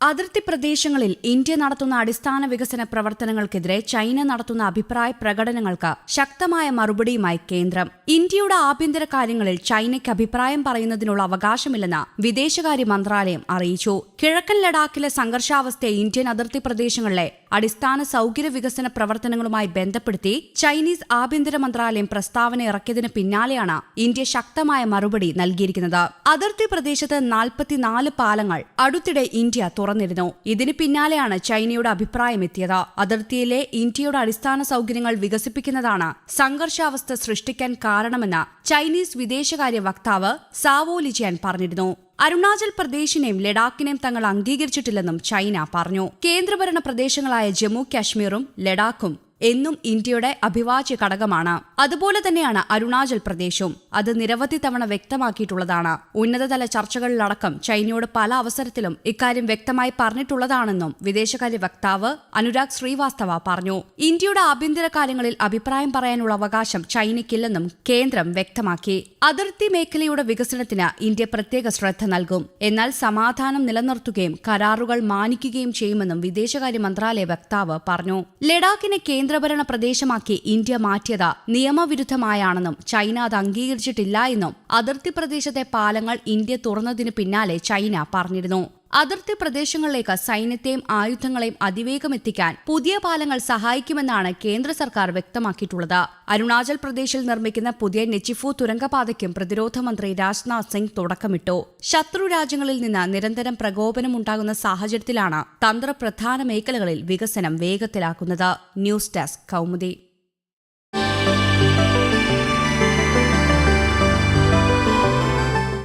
അതിർത്തി പ്രദേശങ്ങളിൽ ഇന്ത്യ നടത്തുന്ന അടിസ്ഥാന വികസന പ്രവർത്തനങ്ങൾക്കെതിരെ ചൈന നടത്തുന്ന അഭിപ്രായ പ്രകടനങ്ങൾക്ക് ശക്തമായ മറുപടിയുമായി കേന്ദ്രം. ഇന്ത്യയുടെ ആഭ്യന്തര കാര്യങ്ങളിൽ ചൈനയ്ക്ക് അഭിപ്രായം പറയുന്നതിനുള്ള അവകാശമില്ലെന്ന് വിദേശകാര്യ മന്ത്രാലയം അറിയിച്ചു. കിഴക്കൻ ലഡാക്കിലെ സംഘർഷാവസ്ഥയെ ഇന്ത്യൻ അതിർത്തി പ്രദേശങ്ങളിലെ അടിസ്ഥാന സൗകര്യ വികസന പ്രവർത്തനങ്ങളുമായി ബന്ധപ്പെടുത്തി ചൈനീസ് ആഭ്യന്തര മന്ത്രാലയം പ്രസ്താവന ഇറക്കിയതിന് പിന്നാലെയാണ് ഇന്ത്യ ശക്തമായ മറുപടി നൽകിയിരിക്കുന്നത്. അതിർത്തി പ്രദേശത്ത് നാൽപ്പത്തിനാല് പാലങ്ങൾ അടുത്തിടെ ഇന്ത്യ തുറന്നിരുന്നു. ഇതിന് പിന്നാലെയാണ് ചൈനയുടെ അഭിപ്രായം എത്തിയത്. അതിർത്തിയിലെ ഇന്ത്യയുടെ അടിസ്ഥാന സൗകര്യങ്ങൾ വികസിപ്പിക്കുന്നതാണ് സംഘർഷാവസ്ഥ സൃഷ്ടിക്കാൻ കാരണമെന്ന് ചൈനീസ് വിദേശകാര്യ വക്താവ് സാവോ ലിജിയാൻ പറഞ്ഞിരുന്നു. അരുണാചൽ പ്രദേശിനെയും ലഡാക്കിനെയും തങ്ങൾ അംഗീകരിച്ചിട്ടില്ലെന്നും ചൈന പറഞ്ഞു. കേന്ദ്രഭരണ പ്രദേശങ്ങളായ ജമ്മു കാശ്മീറും ലഡാക്കും എന്നും ഇന്ത്യയുടെ അഭിവാജ്യ ഘടകമാണ്. അതുപോലെ തന്നെയാണ് അരുണാചൽ പ്രദേശും. അത് നിരവധി തവണ വ്യക്തമാക്കിയിട്ടുള്ളതാണ്. ഉന്നതതല ചർച്ചകളിലടക്കം ചൈനയോട് പല അവസരത്തിലും ഇക്കാര്യം വ്യക്തമായി പറഞ്ഞിട്ടുള്ളതാണെന്നും വിദേശകാര്യ വക്താവ് അനുരാഗ് ശ്രീവാസ്തവ പറഞ്ഞു. ഇന്ത്യയുടെ ആഭ്യന്തര കാര്യങ്ങളിൽ അഭിപ്രായം പറയാനുള്ള അവകാശം ചൈനയ്ക്കില്ലെന്നും കേന്ദ്രം വ്യക്തമാക്കി. അതിർത്തി മേഖലയുടെ വികസനത്തിന് ഇന്ത്യ പ്രത്യേക ശ്രദ്ധ നൽകും. എന്നാൽ സമാധാനം നിലനിർത്തുകയും കരാറുകൾ മാനിക്കുകയും ചെയ്യുമെന്നും വിദേശകാര്യ മന്ത്രാലയ വക്താവ് പറഞ്ഞു. ലഡാക്കിനെ കേന്ദ്രഭരണ പ്രദേശമാക്കി ഇന്ത്യ മാറ്റിയത് നിയമവിരുദ്ധമായാണെന്നും ചൈന അത് അംഗീകരിച്ചിട്ടില്ല എന്നും അതിർത്തി പ്രദേശത്തെ പാലങ്ങൾ ഇന്ത്യ തുറന്നതിന് പിന്നാലെ ചൈന പറഞ്ഞിരുന്നു. അതിർത്തി പ്രദേശങ്ങളിലേക്ക് സൈന്യത്തെയും ആയുധങ്ങളെയും അതിവേഗം എത്തിക്കാൻ പുതിയ പാലങ്ങൾ സഹായിക്കുമെന്നാണ് കേന്ദ്ര സർക്കാർ വ്യക്തമാക്കിയിട്ടുള്ളത്. അരുണാചൽ പ്രദേശിൽ നിർമ്മിക്കുന്ന പുതിയ നെച്ചിഫു തുരങ്കപാതയ്ക്കും പ്രതിരോധ മന്ത്രി രാജ്നാഥ് സിംഗ് തുടക്കമിട്ടു. ശത്രു രാജ്യങ്ങളിൽ നിന്ന് നിരന്തരം പ്രകോപനമുണ്ടാകുന്ന സാഹചര്യത്തിലാണ് തന്ത്രപ്രധാന മേഖലകളിൽ വികസനം വേഗത്തിലാക്കുന്നത്. News desk Kaumudi.